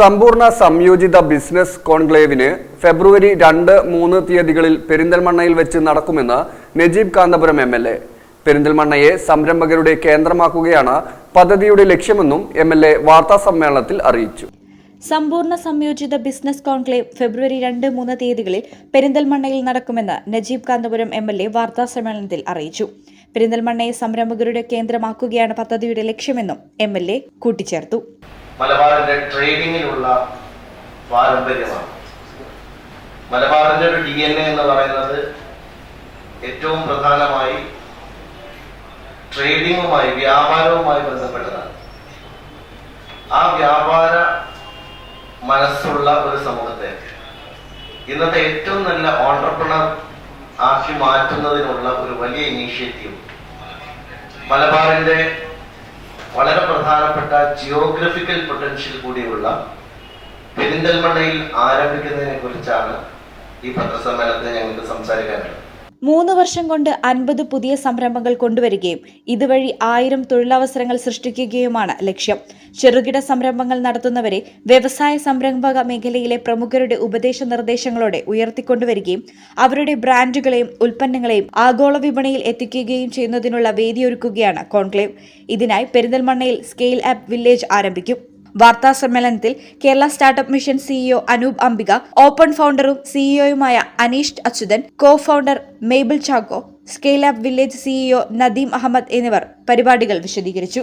സമ്പൂർണ സംയോജിത ബിസിനസ് കോൺക്ലേവിന് ഫെബ്രുവരി രണ്ട് മൂന്ന് തീയതികളിൽ പെരിന്തൽമണ്ണയിൽ വെച്ച് നടക്കുമെന്ന് Najeeb Kanthapuram M L A. പെരിന്തൽമണ്ണയെ സംരംഭകരുടെ കേന്ദ്രമാക്കുകയാണ് പദ്ധതിയുടെ ലക്ഷ്യമെന്നും എം എൽ എ വാർത്താ സമ്മേളനത്തിൽ അറിയിച്ചു. സമ്പൂർണ സംയോജിത ബിസിനസ് കോൺക്ലേവ് ഫെബ്രുവരി രണ്ട് മൂന്ന് തീയതികളിൽ പെരിന്തൽമണ്ണയിൽ നടക്കുമെന്ന് Najeeb Kanthapuram M L A വാർത്താ സമ്മേളനത്തിൽ അറിയിച്ചു. പെരിന്തൽമണ്ണയെ സംരംഭകരുടെ കേന്ദ്രമാക്കുകയാണ് പദ്ധതിയുടെ ലക്ഷ്യമെന്നും എം എൽ എ കൂട്ടിച്ചേർത്തു. മലബാറിന്റെ ട്രേഡിങ്ങിലുള്ള പാരമ്പര്യമാണ്. മലബാറിന്റെ ഒരു ഡി എൻ എ എന്ന് പറയുന്നത് ഏറ്റവും പ്രധാനമായി ട്രേഡിങ്ങുമായി വ്യാപാരവുമായി ബന്ധപ്പെട്ടതാണ്. ആ വ്യാപാര മനസ്സുള്ള ഒരു സമൂഹത്തെ ഇന്നത്തെ ഏറ്റവും നല്ല ഓണ്ടർപ്രണർ ആക്കി മാറ്റുന്നതിനുള്ള ഒരു വലിയ ഇനീഷ്യേറ്റീവ് മലബാറിന്റെ വളരെ പ്രധാനപ്പെട്ട ജിയോഗ്രഫിക്കൽ പൊട്ടൻഷ്യൽ കൂടിയുള്ള പെരിന്തൽമണ്ണയിൽ ആരംഭിക്കുന്നതിനെ കുറിച്ചാണ് ഈ പത്രസമ്മേളനത്തിൽ ഞങ്ങൾക്ക് സംസാരിക്കാനുള്ളത്. മൂന്ന് വർഷം കൊണ്ട് അൻപത് പുതിയ സംരംഭങ്ങൾ കൊണ്ടുവരികയും ഇതുവഴി ആയിരം തൊഴിലവസരങ്ങൾ സൃഷ്ടിക്കുകയുമാണ് ലക്ഷ്യം. ചെറുകിട സംരംഭങ്ങൾ നടത്തുന്നവരെ വ്യവസായ സംരംഭക മേഖലയിലെ പ്രമുഖരുടെ ഉപദേശ നിർദ്ദേശങ്ങളോടെ ഉയർത്തിക്കൊണ്ടുവരികയും അവരുടെ ബ്രാൻഡുകളെയും ഉൽപ്പന്നങ്ങളെയും ആഗോള വിപണിയിൽ എത്തിക്കുകയും ചെയ്യുന്നതിനുള്ള വേദിയൊരുക്കുകയാണ് കോൺക്ലേവ്. ഇതിനായി പെരിന്തൽമണ്ണയിൽ സ്കെയിൽ ആപ്പ് വില്ലേജ് ആരംഭിക്കും. വാർത്താ സമ്മേളനത്തിൽ Kerala startup mission CEO Anoop Ambika open ഫൗണ്ടറും സിഇഒയുമായ Aneesh Achuthan co founder Mabel Chacko scale app village CEO Nadeem Ahmed എന്നിവർ പരിപാടികൾ വിശദീകരിച്ചു.